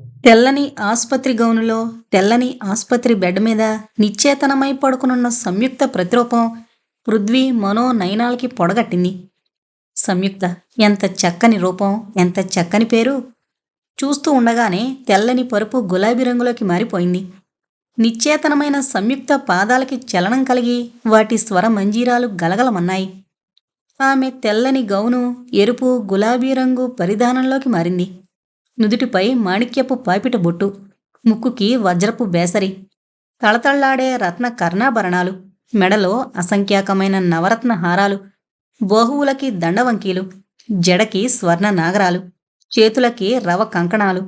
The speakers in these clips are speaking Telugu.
తెల్లని ఆసుపత్రి గౌనులో తెల్లని ఆసుపత్రి బెడ్ మీద నిశ్చేతనమై పడుకునున్న సంయుక్త ప్రతిరూపం పృథ్వీ మనో నయనాలకి పొడగట్టింది. సంయుక్త ఎంత చక్కని రూపం ఎంత చక్కని పేరు? చూస్తూ ఉండగానే తెల్లని పరుపు గులాబీ రంగులోకి మారిపోయింది. నిశ్చేతనమైన సంయుక్త పాదాలకి చలనం కలిగి వాటి స్వర మంజీరాలు గలగలమన్నాయి. ఆమె తెల్లని గౌను ఎరుపు గులాబీ రంగు పరిధానంలోకి మారింది. నుదుటిపై మాణిక్యపు పాపిట బొట్టు ముక్కుకి వజ్రపు బేసరి తళతళ్ళాడే రత్న కర్ణాభరణాలు మెడలో అసంఖ్యాకమైన నవరత్న హారాలు బహువులకి దండవంకీలు జడకి స్వర్ణ నాగరాలు చేతులకి రవ కంకణాలు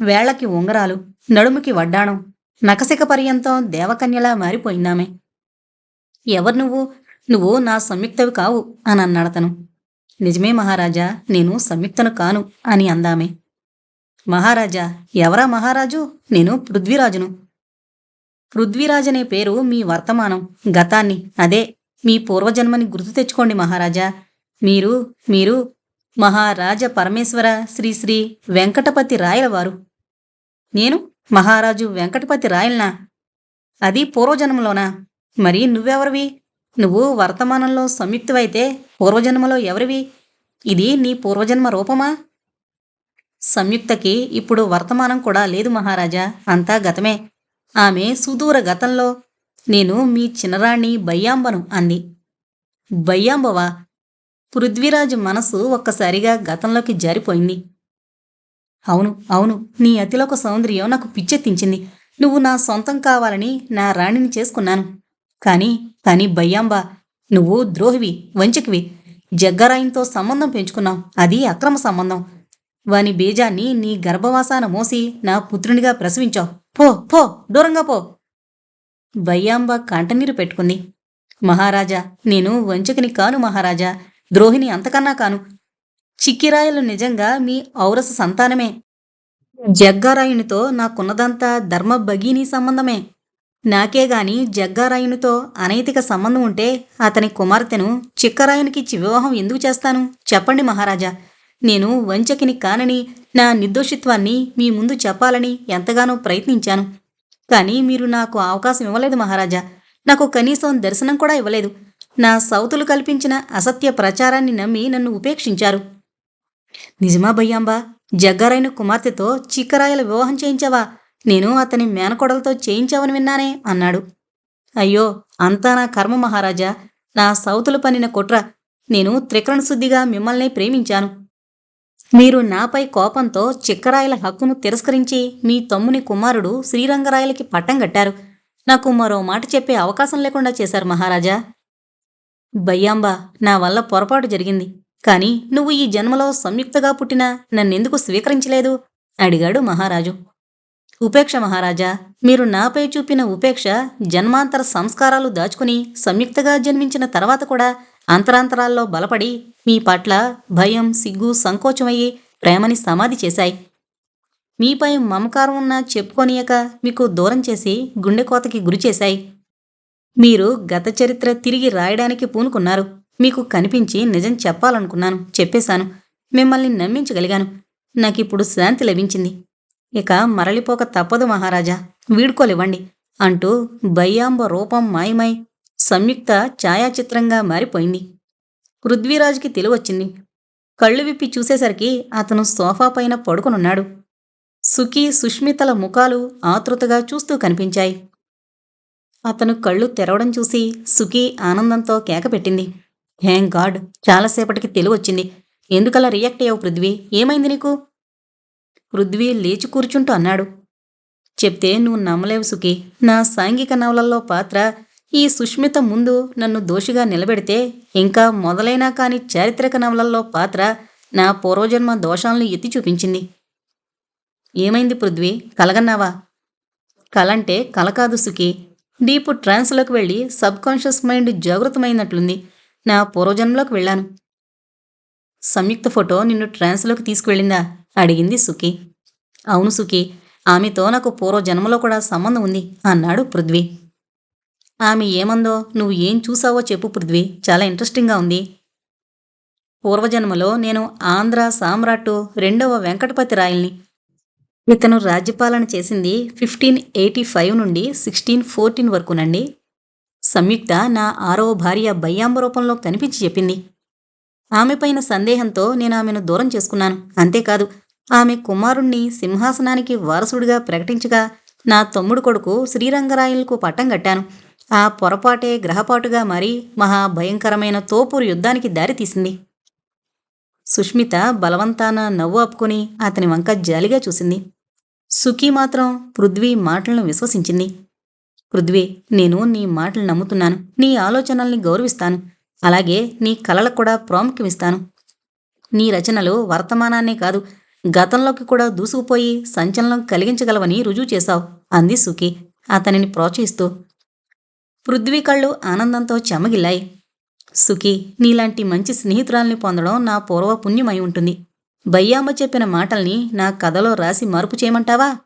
వేళ్ళకి ఉంగరాలు నడుముకి వడ్డాణం నకసిక పర్యంతం దేవకన్యలా మారిపోయిందామె ఎవరు నువ్వు? నువ్వు నా సంయుక్తవి కావు అని అన్నాడతను నిజమే మహారాజా నేను సంయుక్తను కాను అని అందామే. మహారాజా ఎవరా మహారాజు? నేను పృథ్వీరాజును. పృథ్వీరాజ్ అనే పేరు మీ వర్తమానం గతాన్ని. అదే మీ పూర్వజన్మని గుర్తు తెచ్చుకోండి మహారాజా. మీరు మీరు మహారాజ పరమేశ్వర శ్రీ శ్రీ వెంకటపతి రాయలవారు నేను మహారాజు వెంకటపతి రాయల్నా? అది పూర్వజన్మలోనా? మరి నువ్వెవరివి? నువ్వు వర్తమానంలో సంయుక్తమైతే పూర్వజన్మలో ఎవరివి? ఇది నీ పూర్వజన్మ రూపమా? సంయుక్తకి ఇప్పుడు వర్తమానం కూడా లేదు మహారాజా. అంతా గతమే. ఆమె సుదూర గతంలో నేను మీ చిన్నరాణి బయ్యాంబను అంది. బయ్యాంబవా పృథ్వీరాజు మనసు ఒక్కసారిగా గతంలోకి జారిపోయింది. అవును అవును నీ అతిలోక సౌందర్యం నాకు పిచ్చెత్తించింది. నువ్వు నా సొంతం కావాలని నా రాణిని చేసుకున్నాను. కానీ కానీ బయ్యాంబ నువ్వు ద్రోహివి వంచకివి. జగ్గరాయంతో సంబంధం పెంచుకున్నావు. అది అక్రమ సంబంధం. వాని బీజాన్ని నీ గర్భవాసాన మోసి నా పుత్రునిగా ప్రసవించావు పో పో దూరంగా పో. బయ్యాంబ కంటనీరు పెట్టుకుంది. మహారాజా నేను వంచకుని కాను మహారాజా ద్రోహిని అంతకన్నా కాను. చిక్కిరాయలు నిజంగా మీ ఔరస సంతానమే. జగ్గారాయునితో నాకున్నదంతా ధర్మ భగీని సంబంధమే. నాకే గాని జగ్గారాయునితో అనైతిక సంబంధం ఉంటే అతని కుమార్తెను చిక్కరాయునికిచ్చి వివాహం ఎందుకు చేస్తాను? చెప్పండి మహారాజా. నేను వంచకిని కానని నా నిర్దోషిత్వాన్ని మీ ముందు చెప్పాలని ఎంతగానో ప్రయత్నించాను. కానీ మీరు నాకు అవకాశం ఇవ్వలేదు మహారాజా. నాకు కనీసం దర్శనం కూడా ఇవ్వలేదు. నా సౌతులు కల్పించిన అసత్య ప్రచారాన్ని నమ్మి నన్ను ఉపేక్షించారు. నిజమా భయ్యాంబా జగ్గారైన కుమార్తెతో చిక్కరాయల వివాహం చేయించావా? నేను అతని మేనకొడలతో చేయించావని విన్నానే అన్నాడు. అయ్యో అంతా నా కర్మ మహారాజా. నా సౌతులు పనిన కుట్ర. నేను త్రికరణ శుద్ధిగా మిమ్మల్నే ప్రేమించాను. మీరు నాపై కోపంతో చిక్కరాయల హక్కును తిరస్కరించి మీ తమ్ముని కుమారుడు శ్రీరంగరాయలకి పట్టం కట్టారు. నాకు మరో మాట చెప్పే అవకాశం లేకుండా చేశారు మహారాజా. బయ్యాంబా నా వల్ల పొరపాటు జరిగింది. కానీ నువ్వు ఈ జన్మలో సంయుక్తగా పుట్టిన నన్నెందుకు స్వీకరించలేదు? అడిగాడు మహారాజు. ఉపేక్ష మహారాజా మీరు నాపై చూపిన ఉపేక్ష జన్మాంతర సంస్కారాలు దాచుకుని సంయుక్తగా జన్మించిన తర్వాత కూడా అంతరాంతరాల్లో బలపడి మీ పట్ల భయం సిగ్గు సంకోచమయ్యి ప్రేమని సమాధి చేశాయి. మీపై మమకారం ఉన్న చెప్పుకోనియక మీకు దూరం చేసి గుండెకోతకి గురిచేశాయి మీరు గత చరిత్ర తిరిగి రాయడానికి పూనుకున్నారు. మీకు కనిపించి నిజం చెప్పాలనుకున్నాను చెప్పేశాను. మిమ్మల్ని నమ్మించగలిగాను. నాకిప్పుడు శాంతి లభించింది. ఇక మరలిపోక తప్పదు మహారాజా వీడుకోలివ్వండి అంటూ భయ్యాంబ రూపం మాయమై సంయుక్త ఛాయాచిత్రంగా మారిపోయింది. పృథ్వీరాజుకి తెలివచ్చింది. కళ్ళు విప్పి చూసేసరికి అతను సోఫా పైన పడుకునున్నాడు. సుఖి సుష్మితల ముఖాలు ఆతృతగా చూస్తూ కనిపించాయి. అతను కళ్ళు తెరవడం చూసి సుఖీ ఆనందంతో కేకపెట్టింది హేం గాడ్ చాలాసేపటికి తెలివొచ్చింది. ఎందుకలా రియాక్ట్ అయ్యావు పృథ్వీ? ఏమైంది నీకు? పృథ్వీ లేచి కూర్చుంటూ అన్నాడు. చెప్తే నువ్వు నమ్మలేవు సుఖి. నా సాంఘిక నవలల్లో పాత్ర ఈ సుష్మిత ముందు నన్ను దోషిగా నిలబెడితే ఇంకా మొదలైనా కాని చారిత్రక నవలల్లో పాత్ర నా పూర్వజన్మ దోషాలను ఎత్తి చూపించింది. ఏమైంది పృథ్వీ? కలగన్నావా? కలంటే కల కాదు సుఖి. డీప్ ట్రాన్స్లోకి వెళ్ళి సబ్ కాన్షియస్ మైండ్ జాగృతమైనట్లుంది. నా పూర్వజన్మలోకి వెళ్ళాను. సంయుక్త ఫోటో నిన్ను ట్రాన్స్లోకి తీసుకువెళ్ళిందా? అడిగింది సుఖి. అవును సుఖి. ఆమెతో నాకు పూర్వజన్మలో కూడా సంబంధం ఉంది అన్నాడు పృథ్వీ. ఆమె ఏమందో నువ్వు ఏం చూసావో చెప్పు పృథ్వీ. చాలా ఇంట్రెస్టింగ్గా ఉంది. పూర్వజన్మలో నేను ఆంధ్ర సామ్రాట్టు రెండవ వెంకటపతి రాయల్ని. ఇతను రాజ్యపాలన చేసింది ఫిఫ్టీన్ ఎయిటీ ఫైవ్ నుండి సిక్స్టీన్ ఫోర్టీన్ వరకునండి. సంయుక్త నా ఆరవ భార్య బయ్యాంబ రూపంలో కనిపించి చెప్పింది. ఆమెపైన సందేహంతో నేను ఆమెను దూరం చేసుకున్నాను. అంతేకాదు ఆమె కుమారుణ్ణి సింహాసనానికి వారసుడిగా ప్రకటించగా నా తమ్ముడు కొడుకు శ్రీరంగరాయలకు పట్టం కట్టాను. ఆ పొరపాటే గ్రహపాటుగా మారి మహాభయంకరమైన తోపూరు యుద్ధానికి దారితీసింది సుష్మిత బలవంతాన నవ్వు ఆపుకొని అతని వంక జాలిగా చూసింది. సుఖీ మాత్రం పృథ్వీ మాటలను విశ్వసించింది. పృథ్వీ నేను నీ మాటలు నమ్ముతున్నాను. నీ ఆలోచనల్ని గౌరవిస్తాను. అలాగే నీ కలలకు కూడా ప్రాముఖ్యమిస్తాను. నీ రచనలు వర్తమానాన్నే కాదు గతంలోకి కూడా దూసుకుపోయి సంచలనం కలిగించగలవని రుజువు చేశావు అంది సుఖి. అతనిని ప్రోత్సహిస్తూ పృథ్వీ కళ్ళు ఆనందంతో చెమగిల్లాయి సుఖి నీలాంటి మంచి స్నేహితురాల్ని పొందడం నా పూర్వ పుణ్యమై ఉంటుంది. బయ్యామ్మ చెప్పిన మాటల్ని నా కథలో రాసి మార్పు చేయమంటావా?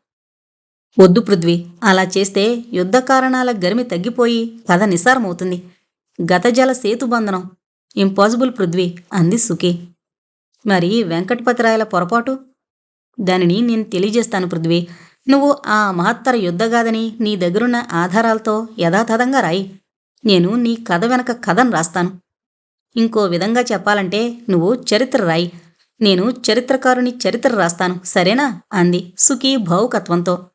వద్దు పృథ్వీ అలా చేస్తే యుద్ధ కారణాల గరిమి తగ్గిపోయి కథ నిస్సారమవుతుంది. గతజల సేతుబంధనం ఇంపాసిబుల్ పృథ్వీ అంది సుఖి. మరి వెంకటపతిరాయల పొరపాటు? దానిని నేను తెలియజేస్తాను పృథ్వీ. నువ్వు ఆ మహత్తర యుద్ధగాథని నీ దగ్గరున్న ఆధారాలతో యథాతథంగా రాయి. నేను నీ కథ వెనక కథను రాస్తాను. ఇంకో విధంగా చెప్పాలంటే నువ్వు చరిత్ర రాయి. నేను చరిత్రకారుని చరిత్ర రాస్తాను సరేనా? అంది సుఖి భావుకత్వంతో.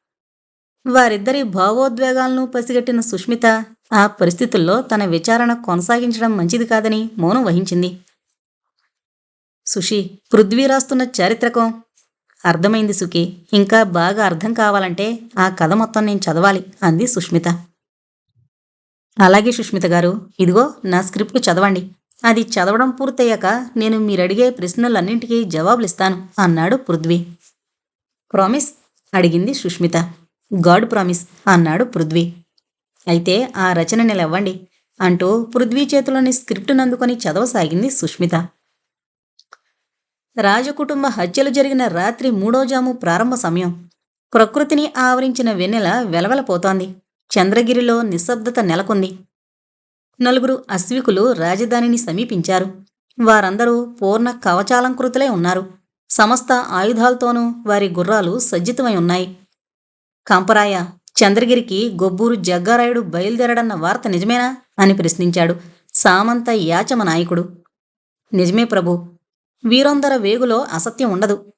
వారిద్దరి భావోద్వేగాలను పసిగట్టిన సుష్మిత ఆ పరిస్థితుల్లో తన విచారణ కొనసాగించడం మంచిది కాదని మౌనం వహించింది. సుషి పృథ్వీ రాస్తున్న చారిత్రకం అర్థమైంది సుఖి. ఇంకా బాగా అర్థం కావాలంటే ఆ కథ మొత్తం నేను చదవాలి అంది సుష్మిత. అలాగే సుష్మిత గారు ఇదిగో నా స్క్రిప్ట్ చదవండి. అది చదవడం పూర్తయ్యాక నేను మీరడిగే ప్రశ్నలన్నింటికీ జవాబులిస్తాను అన్నాడు పృథ్వీ. ప్రామిస్ అడిగింది సుష్మిత. గాడ్ ప్రామిస్ అన్నాడు పృథ్వీ. అయితే ఆ రచన నిలవ్వండి అంటూ పృథ్వీ చేతిలోని స్క్రిప్ట్ నందుకొని చదవసాగింది సుష్మిత. రాజకుటుంబ హత్యలు జరిగిన రాత్రి మూడో జాము ప్రారంభ సమయం. ప్రకృతిని ఆవరించిన వెన్నెల వెలవెలపోతోంది. చంద్రగిరిలో నిశ్శబ్దత నెలకొంది. నలుగురు అశ్వికులు రాజధానిని సమీపించారు. వారందరూ పూర్ణ కవచాలంకృతులై ఉన్నారు. సమస్త ఆయుధాలతోనూ వారి గుర్రాలు సజ్జితమై ఉన్నాయి. కంపరాయ చంద్రగిరికి గొబ్బూరు జగ్గారాయుడు బయలుదేరడన్న వార్త నిజమేనా? అని ప్రశ్నించాడు సామంత యాచమ నాయకుడు నిజమే ప్రభు వీరందర వేగులో అసత్యం ఉండదు.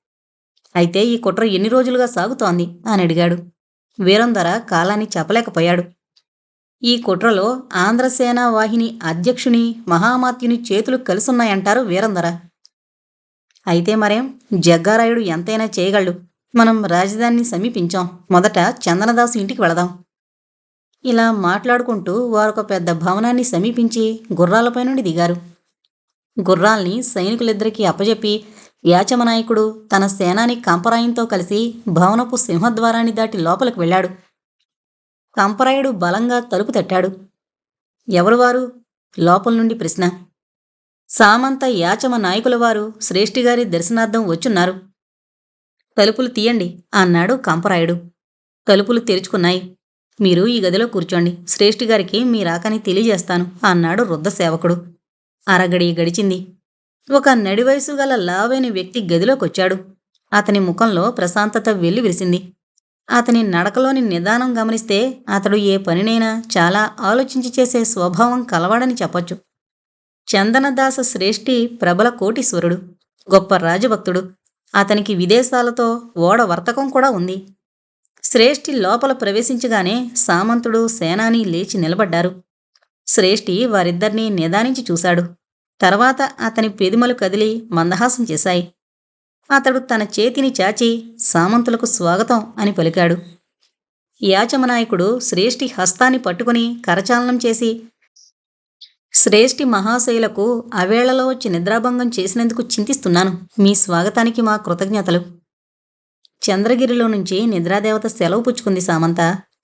అయితే ఈ కుట్ర ఎన్ని రోజులుగా సాగుతోంది? అని అడిగాడు. వీరందర కాలాన్ని చెప్పలేకపోయాడు. ఈ కుట్రలో ఆంధ్రసేన వాహిని అధ్యక్షుని మహామాత్యుని చేతులు కలిసున్నాయంటారు వీరందర. అయితే మరేం? జగ్గారాయుడు ఎంతైనా చేయగలడు. మనం రాజధానిని సమీపించాం. మొదట చందనదాసు ఇంటికి వెళదాం. ఇలా మాట్లాడుకుంటూ వారొక పెద్ద భవనాన్ని సమీపించి గుర్రాలపై నుండి దిగారు. గుర్రాల్ని సైనికులిద్దరికీ అప్పజెప్పి యాచమనాయకుడు తన సేనాని కంపరాయంతో కలిసి భవనపు సింహద్వారాన్ని దాటి లోపలికి వెళ్ళాడు. కంపరాయుడు బలంగా తలుపు తట్టాడు. ఎవరు వారు? లోపల నుండి ప్రశ్న. సామంత యాచమ నాయకుల వారు శ్రేష్ఠిగారి దర్శనార్థం వచ్చున్నారు. తలుపులు తీయండి అన్నాడు కంపరాయుడు. తలుపులు తెరుచుకున్నాయి. మీరు ఈ గదిలో కూర్చోండి. శ్రేష్ఠిగారికి మీ రాకని తెలియజేస్తాను అన్నాడు వృద్ధ సేవకుడు. అరగడి గడిచింది. ఒక నడివయసు గల లావైన వ్యక్తి గదిలోకొచ్చాడు. అతని ముఖంలో ప్రశాంతత వెల్లి విరిసింది. అతని నడకలోని నిదానం గమనిస్తే అతడు ఏ పనినైనా చాలా ఆలోచించి చేసే స్వభావం కలవాడని చెప్పొచ్చు. చందనదాస శ్రేష్ఠి ప్రబల కోటీశ్వరుడు. గొప్ప రాజభక్తుడు. అతనికి విదేశాలతో ఓడ వర్తకం కూడా ఉంది. శ్రేష్ఠి లోపల ప్రవేశించగానే సామంతుడు సేనాని లేచి నిలబడ్డారు. శ్రేష్ఠి వారిద్దరినీ నిదానించి చూశాడు. తర్వాత అతని పెదిమలు కదిలి మందహాసం చేశాయి. అతడు తన చేతిని చాచి సామంతులకు స్వాగతం అని పలికాడు. యాచమనాయకుడు శ్రేష్ఠి హస్తాన్ని పట్టుకుని కరచాలనం చేసి శ్రేష్ఠి మహాశైలకు అవేళలో వచ్చి నిద్రాభంగం చేసినందుకు చింతిస్తున్నాను. మీ స్వాగతానికి మా కృతజ్ఞతలు. చంద్రగిరిలో నుంచి నిద్రాదేవత సెలవు పుచ్చుకుంది సామంత.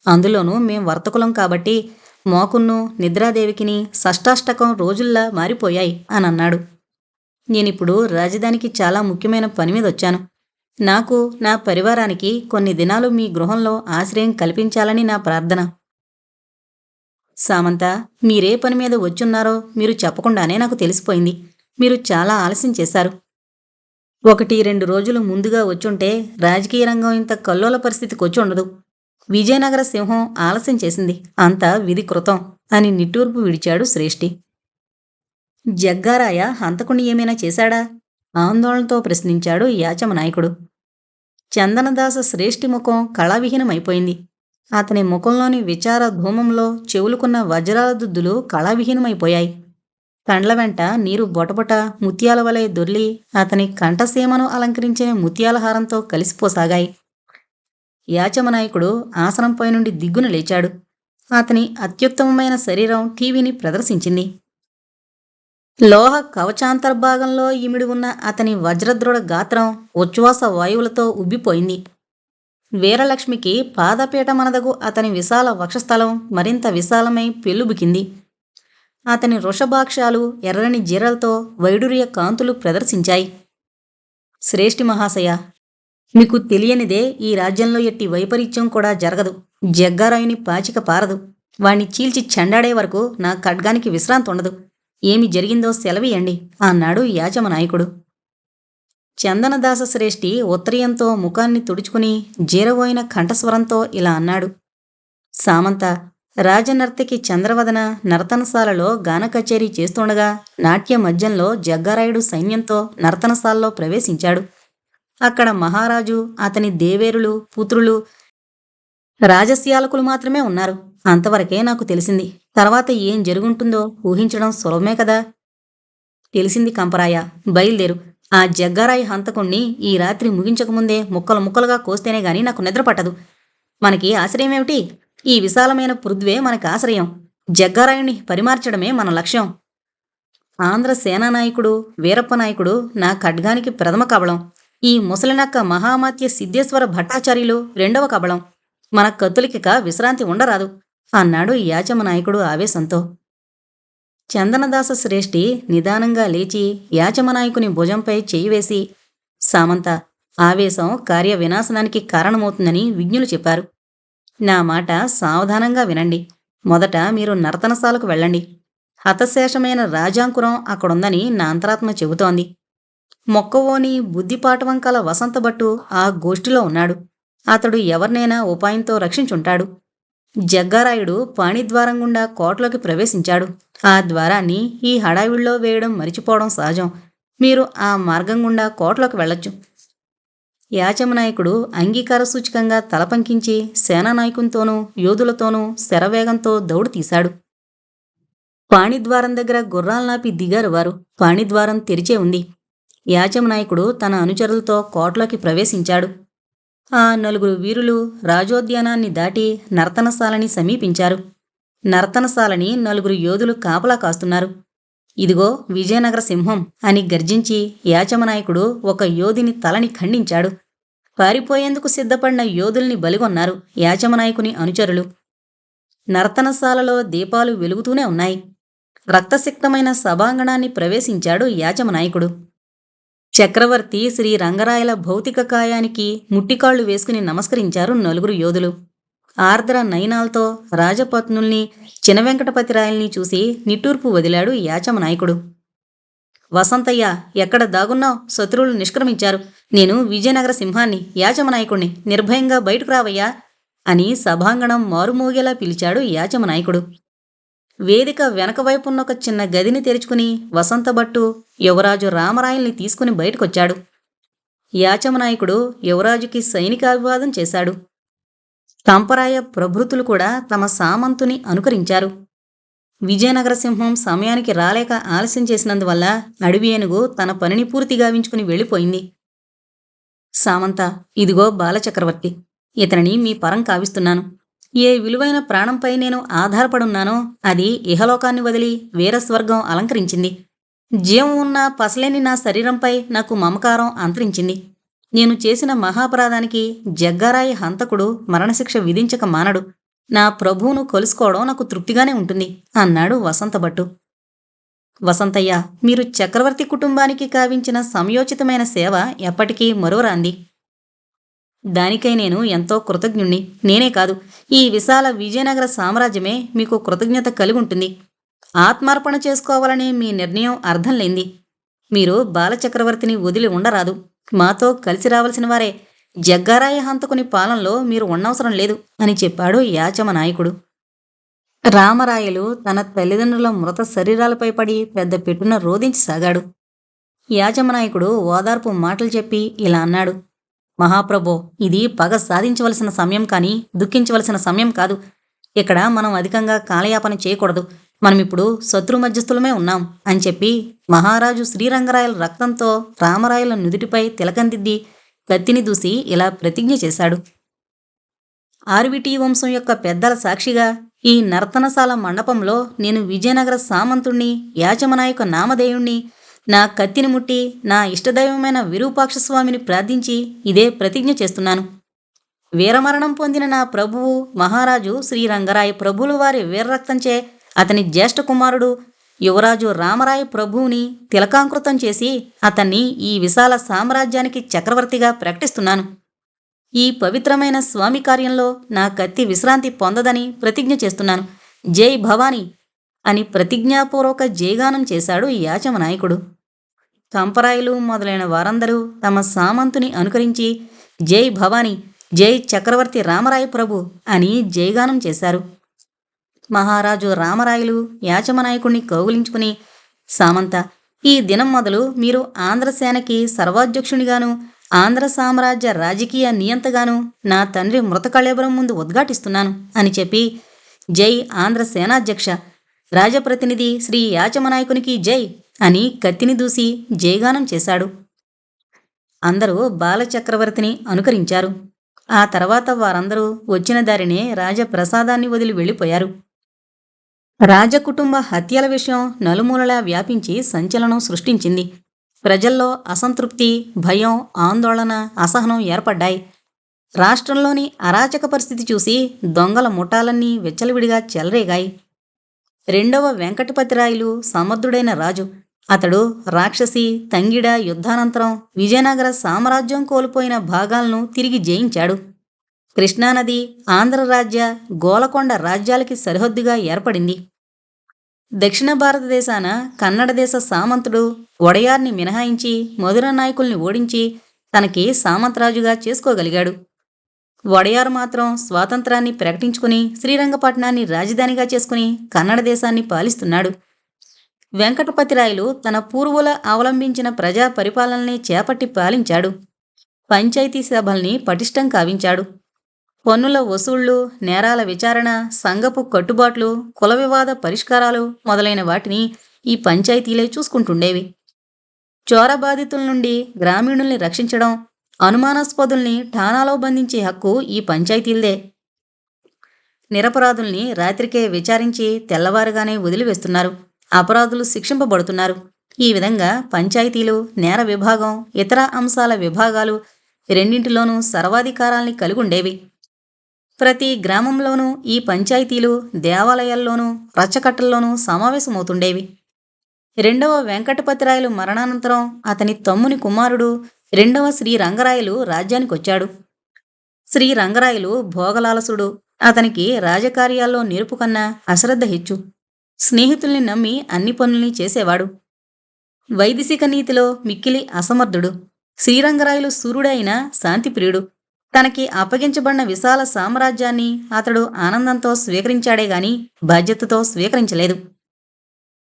అందులోనూ మేం వర్తకులం కాబట్టి మోకున్ను నిద్రాదేవికిని షష్టాష్టకం రోజుల్లా మారిపోయాయి అని అన్నాడు నేనిప్పుడు రాజధానికి చాలా ముఖ్యమైన పని మీద వచ్చాను నాకు నా పరివారానికి కొన్ని దినాలు మీ గృహంలో ఆశ్రయం కల్పించాలని నా ప్రార్థన. సామంత మీరే పని మీద వచ్చున్నారో మీరు చెప్పకుండానే నాకు తెలిసిపోయింది. మీరు చాలా ఆలస్యం చేశారు. ఒకటి రెండు రోజులు ముందుగా వచ్చుంటే రాజకీయ రంగం ఇంత కల్లోల పరిస్థితికి వచ్చి ఉండదు విజయనగర సింహం ఆలస్యం చేసింది. అంతా విధి కృతం అని నిట్టూర్పు విడిచాడు శ్రేష్ఠి. జగ్గారాయ హంతకుణ్ణి ఏమైనా చేశాడా? ఆందోళనతో ప్రశ్నించాడు యాచమ నాయకుడు. చందనదాస శ్రేష్ఠి ముఖం కళావిహీనమైపోయింది. అతని ముఖంలోని విచార ధూమంలో చెవులుకున్న వజ్రాల దుద్దులు కళావిహీనమైపోయాయి. కండ్ల వెంట నీరు బొటబొట ముత్యాల వలె దొర్లి అతని కంఠసీమను అలంకరించే ముత్యాల హారంతో కలిసిపోసాగాయి. యాచమనాయకుడు ఆసనంపై నుండి దిగ్గున లేచాడు. అతని అత్యుత్తమమైన శరీరం టీవీని ప్రదర్శించింది. లోహ కవచాంతర్భాగంలో ఇమిడి ఉన్న అతని వజ్రద్రుడ గాత్రం ఉచ్ఛ్వాస వాయువులతో ఉబ్బిపోయింది. వీరలక్ష్మికి పాదపీఠమనదగు అతని విశాల వక్షస్థలం మరింత విశాలమై పెళ్ళుబికింది అతని వృషభాక్షాలు ఎర్రని జీరలతో వైడూర్య కాంతులు ప్రదర్శించాయి. శ్రేష్ఠి మహాశయ మీకు తెలియనిదే ఈ రాజ్యంలో ఎట్టి వైపరీత్యం కూడా జరగదు. జగ్గారాయుని పాచిక పారదు. వాణ్ణి చీల్చి చెండాడే వరకు నా ఖడ్గానికి విశ్రాంతి ఉండదు. ఏమి జరిగిందో సెలవియండి అన్నాడు యాచమ నాయకుడు. చందనదాస శ్రేష్ఠి ఉత్తరీయంతో ముఖాన్ని తుడుచుకుని జీరబోయిన కంఠస్వరంతో ఇలా అన్నాడు. సామంత రాజనర్తకి చంద్రవదన నర్తనశాలలో గాన కచేరీ చేస్తుండగా నాట్య మధ్యంలో జగ్గారాయుడు సైన్యంతో నర్తనశాలలో ప్రవేశించాడు. అక్కడ మహారాజు అతని దేవేరులు పుత్రులు రాజస్యాలకులు మాత్రమే ఉన్నారు. అంతవరకే నాకు తెలిసింది. తర్వాత ఏం జరుగుంటుందో ఊహించడం సులభమే కదా? తెలిసింది కంపరాయ. బయలుదేరు. ఆ జగ్గారాయి హంతకుణ్ణి ఈ రాత్రి ముగించకముందే ముక్కలు ముక్కలుగా కోస్తేనే గాని నాకు నిద్ర పట్టదు. మనకి ఆశ్రయం ఏమిటి ఈ విశాలమైన పృథ్వే మనకి ఆశ్రయం. జగ్గారాయుణ్ణి పరిమార్చడమే మన లక్ష్యం. ఆంధ్ర సేనానాయకుడు వీరప్ప నాయకుడు నా ఖడ్గానికి ప్రథమ కబళం ఈ ముసలినక్క మహామాత్య సిద్ధేశ్వర భట్టాచార్యులు రెండవ కబళం. మన కత్తులకిక విశ్రాంతి ఉండరాదు అన్నాడు యాచమ నాయకుడు ఆవేశంతో. చందనదాస శ్రేష్ఠి నిదానంగా లేచి యాచమనాయకుని భుజంపై చేయి వేసి సామంత ఆవేశం కార్య వినాశనానికి కారణమవుతుందని విజ్ఞులు చెప్పారు. నా మాట సావధానంగా వినండి. మొదట మీరు నర్తనశాలకు వెళ్ళండి. హతశేషమైన రాజాంకురం అక్కడుందని నా అంతరాత్మ చెబుతోంది. మొక్కవోని బుద్ధిపాటవం కల వసంతభట్టు ఆ గోష్ఠిలో ఉన్నాడు. అతడు ఎవరినైనా ఉపాయంతో రక్షించుంటాడు. జగ్గారాయుడు పాణిద్వారం గుండా కోటలోకి ప్రవేశించాడు. ఆ ద్వారాన్ని ఈ హడావిడిలో వేయడం మరిచిపోవడం సహజం. మీరు ఆ మార్గం గుండా కోటలోకి వెళ్ళొచ్చు. యాచమనాయకుడు అంగీకార సూచకంగా తలపంకించి సేనానాయకునితోనూ యోధులతోనూ శరవేగంతో దౌడు తీశాడు. పాణిద్వారం దగ్గర గుర్రాలనాపి దిగారు వారు. పాణిద్వారం తెరిచే ఉంది. యాచమనాయకుడు తన అనుచరులతో కోటలోకి ప్రవేశించాడు. ఆ నలుగురు వీరులు రాజోద్యానాన్ని దాటి నర్తనశాలని సమీపించారు. నర్తనశాలని నలుగురు యోధులు కాపలా కాస్తున్నారు. ఇదిగో విజయనగర సింహం అని గర్జించి యాచమనాయకుడు ఒక యోధిని తలని ఖండించాడు. పారిపోయేందుకు సిద్ధపడిన యోధుల్ని బలిగొన్నారు యాచమనాయకుని అనుచరులు. నర్తనశాలలో దీపాలు వెలుగుతూనే ఉన్నాయి. రక్తసిక్తమైన సభాంగణాన్ని ప్రవేశించాడు యాచమనాయకుడు చక్రవర్తి శ్రీ రంగరాయల భౌతిక కాయానికి ముట్టికాళ్ళు వేసుకుని నమస్కరించారు నలుగురు యోధులు. ఆర్ద్ర నయనాలతో రాజపత్నుల్ని చినవెంకటపతిరాయల్ని చూసి నిట్టూర్పు వదిలాడు యాచమ నాయకుడు. వసంతయ్య ఎక్కడ దాగున్నావు? శత్రువులు నిష్క్రమించారు. నేను విజయనగర సింహాన్ని యాచమ నాయకుణ్ణి నిర్భయంగా బయటకు రావయ్యా అని సభాంగణం మారుమోగేలా పిలిచాడు యాచమ నాయకుడు. వేదిక వెనక వైపున్న ఒక చిన్న గదిని తెరుచుకుని వసంతభట్టు యువరాజు రామరాయల్ని తీసుకుని బయటకొచ్చాడు. యాచమనాయకుడు యువరాజుకి సైనికాభివాదం చేశాడు. కంపరాయ ప్రభృతులు కూడా తమ సామంతుని అనుకరించారు. విజయనగర సింహం సమయానికి రాలేక ఆలస్యం చేసినందువల్ల అడవి ఏనుగు తన పనిని పూర్తి గావించుకుని వెళ్ళిపోయింది. సామంత ఇదిగో బాలచక్రవర్తి ఇతనిని మీ పరం కావిస్తున్నాను. ఏ విలువైన ప్రాణంపై నేను ఆధారపడున్నానో అది ఇహలోకాన్ని వదిలి వీరస్వర్గం అలంకరించింది. జీవం ఉన్న పసలేని నా శరీరంపై నాకు మమకారం అంతరించింది. నేను చేసిన మహాపరాధానికి జగ్గారాయి హంతకుడు మరణశిక్ష విధించక మానడు. నా ప్రభువును కొలుసుకోవడం నాకు తృప్తిగానే ఉంటుంది అన్నాడు వసంతభట్టు. వసంతయ్య మీరు చక్రవర్తి కుటుంబానికి కావించిన సంయోచితమైన సేవ ఎప్పటికీ మరోరాంది దానికై నేను ఎంతో కృతజ్ఞుణ్ణి. నేనే కాదు ఈ విశాల విజయనగర సామ్రాజ్యమే మీకు కృతజ్ఞత కలిగి ఉంటుంది ఆత్మార్పణ చేసుకోవాలనే మీ నిర్ణయం అర్థం లేంది. మీరు బాలచక్రవర్తిని వదిలి ఉండరాదు. మాతో కలిసి రావలసిన వారే. జగ్గారాయ హంతకుని పాలనలో మీరు ఉండవసరం లేదు అని చెప్పాడు యాచమ నాయకుడు. రామరాయలు తన తల్లిదండ్రుల మృత శరీరాలపై పడి పెద్ద పెట్టున రోధించి సాగాడు యాచమనాయకుడు ఓదార్పు మాటలు చెప్పి ఇలా అన్నాడు. మహాప్రభో ఇది పగ సాధించవలసిన సమయం కానీ దుఃఖించవలసిన సమయం కాదు. ఇక్కడ మనం అధికంగా కాలయాపన చేయకూడదు. మనం ఇప్పుడు శత్రు మధ్యస్థులమే ఉన్నాం అని చెప్పి మహారాజు శ్రీరంగరాయల రక్తంతో రామరాయల నుదుటిపై తిలకందిద్ది కత్తిని దూసి ఇలా ప్రతిజ్ఞ చేశాడు. ఆర్విటి వంశం యొక్క పెద్దల సాక్షిగా ఈ నర్తనశాల మండపంలో నేను విజయనగర సామంతుణ్ణి యాచమనాయక నామధేయుణ్ణి నా కత్తిని ముట్టి నా ఇష్టదైవమైన విరూపాక్ష స్వామిని ప్రార్థించి ఇదే ప్రతిజ్ఞ చేస్తున్నాను. వీరమరణం పొందిన నా ప్రభువు మహారాజు శ్రీ రంగరాయ ప్రభువుల వారి వీరరక్తంచే అతని జ్యేష్ఠ కుమారుడు యువరాజు రామరాయ ప్రభువుని తిలకాంకృతం చేసి అతన్ని ఈ విశాల సామ్రాజ్యానికి చక్రవర్తిగా ప్రకటిస్తున్నాను. ఈ పవిత్రమైన స్వామి కార్యంలో నా కత్తి విశ్రాంతి పొందదని ప్రతిజ్ఞ చేస్తున్నాను. జై భవానీ! అని ప్రతిజ్ఞాపూర్వక జయగానం చేశాడు యాచమ నాయకుడు. కంపరాయులు మొదలైన వారందరూ తమ సామంతుని అనుకరించి జై భవాని జై చక్రవర్తి రామరాయ ప్రభు అని జయగానం చేశారు. మహారాజు రామరాయలు యాచమనాయకుణ్ణి కౌగులించుకుని సామంత ఈ దినం మొదలు మీరు ఆంధ్రసేనకి సర్వాధ్యక్షునిగాను ఆంధ్ర సామ్రాజ్య రాజకీయ నియంతగాను నా తండ్రి మృతకళేబరం ముందు ఉద్ఘాటిస్తున్నాను అని చెప్పి జై ఆంధ్ర సేనాధ్యక్ష రాజప్రతినిధి శ్రీ యాచమనాయకునికి జై అని కత్తిని దూసి జయగానం చేశాడు. అందరూ బాలచక్రవర్తిని అనుకరించారు. ఆ తర్వాత వారందరూ వచ్చిన దారినే రాజప్రసాదాన్ని వదిలి వెళ్ళిపోయారు. రాజకుటుంబ హత్యల విషయం నలుమూలలా వ్యాపించి సంచలనం సృష్టించింది. ప్రజల్లో అసంతృప్తి భయం ఆందోళన అసహనం ఏర్పడ్డాయి. రాష్ట్రంలోని అరాచక పరిస్థితి చూసి దొంగల ముఠాలన్నీ విచ్చలవిడిగా చెలరేగాయి. రెండవ వెంకటపతిరాయలు సమర్థుడైన రాజు. అతడు రాక్షసి తంగిడ యుద్ధానంతరం విజయనగర సామ్రాజ్యం కోల్పోయిన భాగాలను తిరిగి జయించాడు. కృష్ణానది ఆంధ్రరాజ్య గోలకొండ రాజ్యాలకి సరిహద్దుగా ఏర్పడింది. దక్షిణ భారతదేశాన కన్నడ దేశ సామంతుడు ఒడయార్ని మినహాయించి మధుర నాయకుల్ని ఓడించి తనకి సామంతరాజుగా చేసుకోగలిగాడు. వడయారు మాత్రం స్వాతంత్రాన్ని ప్రకటించుకుని శ్రీరంగపట్నాన్ని రాజధానిగా చేసుకుని కన్నడ దేశాన్ని పాలిస్తున్నాడు. వెంకటపతిరాయలు తన పూర్వుల అవలంబించిన ప్రజా పరిపాలనని చేపట్టి పాలించాడు. పంచాయతీ సభల్ని పటిష్టం కావించాడు. పన్నుల వసూళ్ళు నేరాల విచారణ సంఘపు కట్టుబాట్లు కుల వివాద పరిష్కారాలు మొదలైన వాటిని ఈ పంచాయతీలే చూసుకుంటుండేవి. చోర బాధితుల నుండి గ్రామీణుల్ని రక్షించడం అనుమానాస్పదుల్ని ఠానాలో బంధించే హక్కు ఈ పంచాయతీలదే. నిరపరాధుల్ని రాత్రికే విచారించి తెల్లవారుగానే వదిలివేస్తున్నారు. అపరాధులు శిక్షింపబడుతున్నారు. ఈ విధంగా పంచాయతీలు నేర విభాగం ఇతర అంశాల విభాగాలు రెండింటిలోనూ సర్వాధికారాల్ని కలిగుండేవి. ప్రతి గ్రామంలోనూ ఈ పంచాయతీలు దేవాలయాల్లోనూ రచ్చకట్టల్లోనూ సమావేశమవుతుండేవి. రెండవ వెంకటపతిరాయలు మరణానంతరం అతని తమ్ముని కుమారుడు రెండవ శ్రీ రంగరాయలు రాజ్యానికి వచ్చాడు శ్రీ రంగరాయలు భోగలాలసుడు. అతనికి రాజకార్యాల్లో నేర్పు కన్నా అశ్రద్ధ హెచ్చు. స్నేహితుల్ని నమ్మి అన్ని పనుల్ని చేసేవాడు. వైదిశిక నీతిలో మిక్కిలి అసమర్థుడు. శ్రీరంగరాయలు సూర్యుడైన శాంతిప్రియుడు తనకి అప్పగించబడిన విశాల సామ్రాజ్యాన్ని అతడు ఆనందంతో స్వీకరించాడే గాని బాధ్యతతో స్వీకరించలేదు.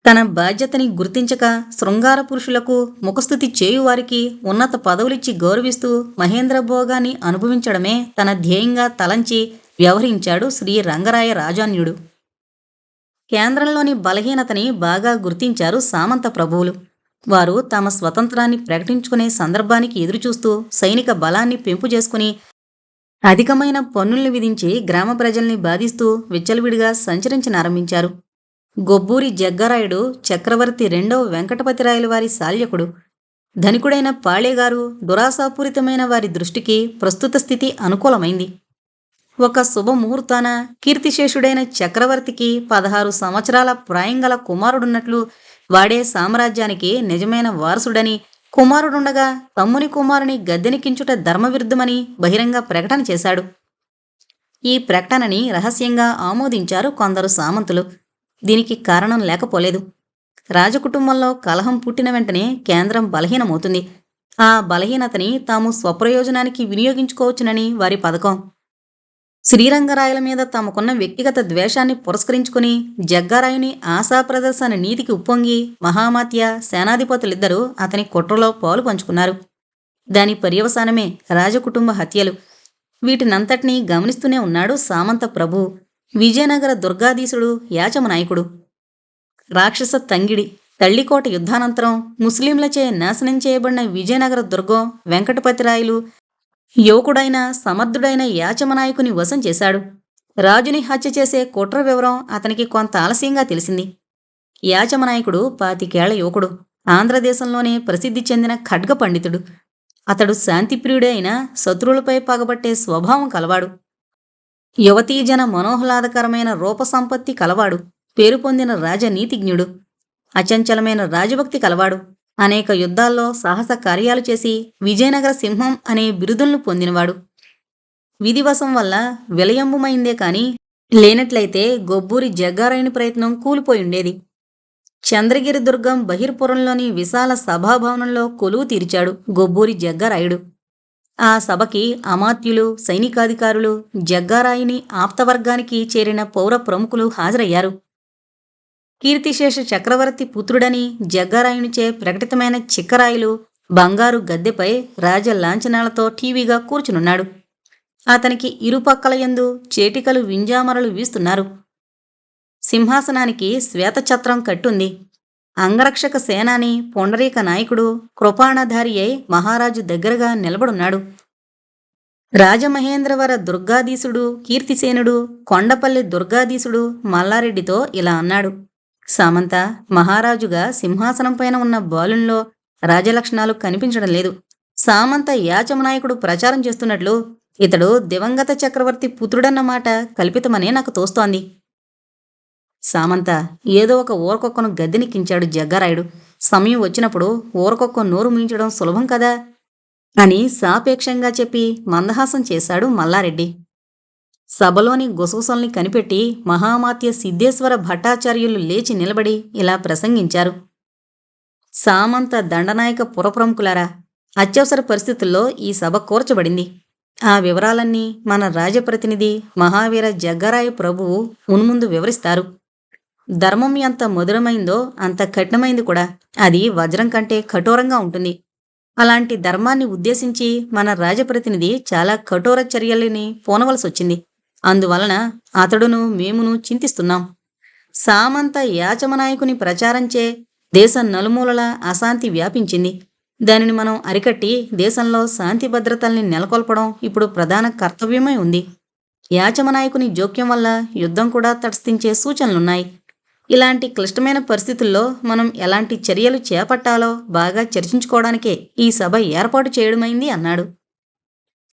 తన బాధ్యతని గుర్తించక శృంగార పురుషులకు ముఖస్థుతి చేయువారికి ఉన్నత పదవులిచ్చి గౌరవిస్తూ మహేంద్ర భోగాన్ని అనుభవించడమే తన ధ్యేయంగా తలంచి వ్యవహరించాడు శ్రీ రంగరాయ రాజాన్యుడు. కేంద్రంలోని బలహీనతని బాగా గుర్తించారు సామంత ప్రభువులు. వారు తమ స్వతంత్రాన్ని ప్రకటించుకునే సందర్భానికి ఎదురుచూస్తూ సైనిక బలాన్ని పెంపు చేసుకుని అధికమైన పన్నుల్ని విధించి గ్రామ ప్రజల్ని బాధిస్తూ విచ్చలవిడిగా సంచరించనారంభించారు. గొబ్బూరి జగ్గరాయుడు చక్రవర్తి రెండవ వెంకటపతిరాయల వారి శాల్యకుడు ధనికుడైన పాళేగారు దురాశాపూరితమైన వారి దృష్టికి ప్రస్తుత స్థితి అనుకూలమైంది. ఒక శుభముహూర్తాన కీర్తిశేషుడైన చక్రవర్తికి పదహారు సంవత్సరాల ప్రాయంగల కుమారుడున్నట్లు వాడే సామ్రాజ్యానికి నిజమైన వారసుడని కుమారుడుండగా తమ్ముని కుమారుని గద్దెనికించుట ధర్మవిరుద్ధమని బహిరంగ ప్రకటన చేశాడు. ఈ ప్రకటనని రహస్యంగా ఆమోదించారు కొందరు సామంతులు. దీనికి కారణం లేకపోలేదు. రాజకుటుంబంలో కలహం పుట్టిన వెంటనే కేంద్రం బలహీనమవుతుంది. ఆ బలహీనతని తాము స్వప్రయోజనానికి వినియోగించుకోవచ్చునని వారి పథకం. శ్రీరంగరాయల మీద తమకున్న వ్యక్తిగత ద్వేషాన్ని పురస్కరించుకుని జగ్గారాయుని ఆశా ప్రదర్శన నీతికి ఉప్పొంగి మహామాత్య సేనాధిపతులిద్దరూ అతని కుట్రలో పాలు పంచుకున్నారు. దాని పర్యవసానమే రాజకుటుంబ హత్యలు. వీటినంతటినీ గమనిస్తూనే ఉన్నాడు సామంత ప్రభు. విజయనగర దుర్గాధీశుడు యాచమనాయకుడు రాక్షస తంగిడి తల్లికోట యుద్ధానంతరం ముస్లింలచే నాశనం చేయబడిన విజయనగర దుర్గం వెంకటపతిరాయలు యువకుడైన సమర్థుడైన యాచమనాయకుని వశం చేశాడు. రాజుని హత్య చేసే కుట్ర వివరం అతనికి కొంత ఆలస్యంగా తెలిసింది. యాచమనాయకుడు పాతికేళ్ళ యువకుడు ఆంధ్రదేశంలోనే ప్రసిద్ధి చెందిన ఖడ్గ పండితుడు. అతడు శాంతిప్రియుడే అయినా శత్రువులపై పగబట్టే స్వభావం కలవాడు. యువతీజన మనోహ్లాదకరమైన రూపసంపత్తి కలవాడు. పేరు పొందిన రాజనీతిజ్ఞుడు. అచంచలమైన రాజభక్తి కలవాడు. అనేక యుద్ధాల్లో సాహస కార్యాలు చేసి విజయనగర సింహం అనే బిరుదులను పొందినవాడు. విధివశం వల్ల విలయంబుమైందే కాని లేనట్లయితే గొబ్బూరి జగ్గారాయుని ప్రయత్నం కూలిపోయి ఉండేది. చంద్రగిరి దుర్గం బహిర్పురంలోని విశాల సభాభవనంలో కొలువు తీర్చాడు గొబ్బూరి జగ్గారాయుడు. ఆ సభకి అమాత్యులు సైనికాధికారులు జగ్గారాయుని ఆప్తవర్గానికి చేరిన పౌర ప్రముఖులు హాజరయ్యారు. కీర్తిశేష చక్రవర్తి పుత్రుడని జగ్గారాయునిచే ప్రకటితమైన చిక్కరాయులు బంగారు గద్దెపై రాజ లాంఛనాలతో టీవీగా కూర్చునున్నాడు. అతనికి ఇరుపక్కల యందు చేటికలు వింజామరలు వీస్తున్నారు. సింహాసనానికి శ్వేతఛత్రం కట్టుంది. అంగరక్షక సేనాని పొండరీక నాయకుడు కృపాణధారి అయి మహారాజు దగ్గరగా నిలబడున్నాడు. రాజమహేంద్రవర దుర్గాధీసుడు కీర్తిసేనుడు కొండపల్లి దుర్గాధీసుడు మల్లారెడ్డితో ఇలా అన్నాడు. సామంత మహారాజుగా సింహాసనం పైన ఉన్న బాలుల్లో రాజలక్షణాలు కనిపించడం లేదు. సామంత యాచమనాయకుడు ప్రచారం చేస్తున్నట్లు ఇతడు దివంగత చక్రవర్తి పుత్రుడన్నమాట కల్పితమనే నాకు తోస్తోంది. సామంత ఏదో ఒక ఊరకొక్కను గద్దెనిక్కించాడు జగ్గారాయుడు. సమయం వచ్చినప్పుడు ఊరకొక్క నోరు ముయించడం సులభం కదా? అని సాపేక్షంగా చెప్పి మందహాసం చేశాడు మల్లారెడ్డి. సభలోని గుసగుసల్ని కనిపెట్టి మహామాత్య సిద్ధేశ్వర భట్టాచార్యులు లేచి నిలబడి ఇలా ప్రసంగించారు. సామంత దండనాయక పురప్రముఖులారా అత్యవసర పరిస్థితుల్లో ఈ సభ కూర్చబడింది. ఆ వివరాలన్నీ మన రాజప్రతినిధి మహావీర జగ్గరాయ ప్రభువు మున్ముందు వివరిస్తారు. ధర్మం ఎంత మధురమైందో అంత కఠినమైంది కూడా. అది వజ్రం కంటే కఠోరంగా ఉంటుంది. అలాంటి ధర్మాన్ని ఉద్దేశించి మన రాజప్రతినిధి చాలా కఠోర చర్యలని పోనవలసి వచ్చింది అందువలన అతడును మేమును చింతిస్తున్నాం. సామంత యాచమనాయకుని ప్రచారంచే దేశం నలుమూలల అశాంతి వ్యాపించింది. దానిని మనం అరికట్టి దేశంలో శాంతి భద్రతల్ని నెలకొల్పడం ఇప్పుడు ప్రధాన కర్తవ్యమై ఉంది. యాచమనాయకుని జోక్యం వల్ల యుద్ధం కూడా తటస్థించే సూచనలున్నాయి. ఇలాంటి క్లిష్టమైన పరిస్థితుల్లో మనం ఎలాంటి చర్యలు చేపట్టాలో బాగా చర్చించుకోవడానికే ఈ సభ ఏర్పాటు చేయడమైంది అన్నాడు.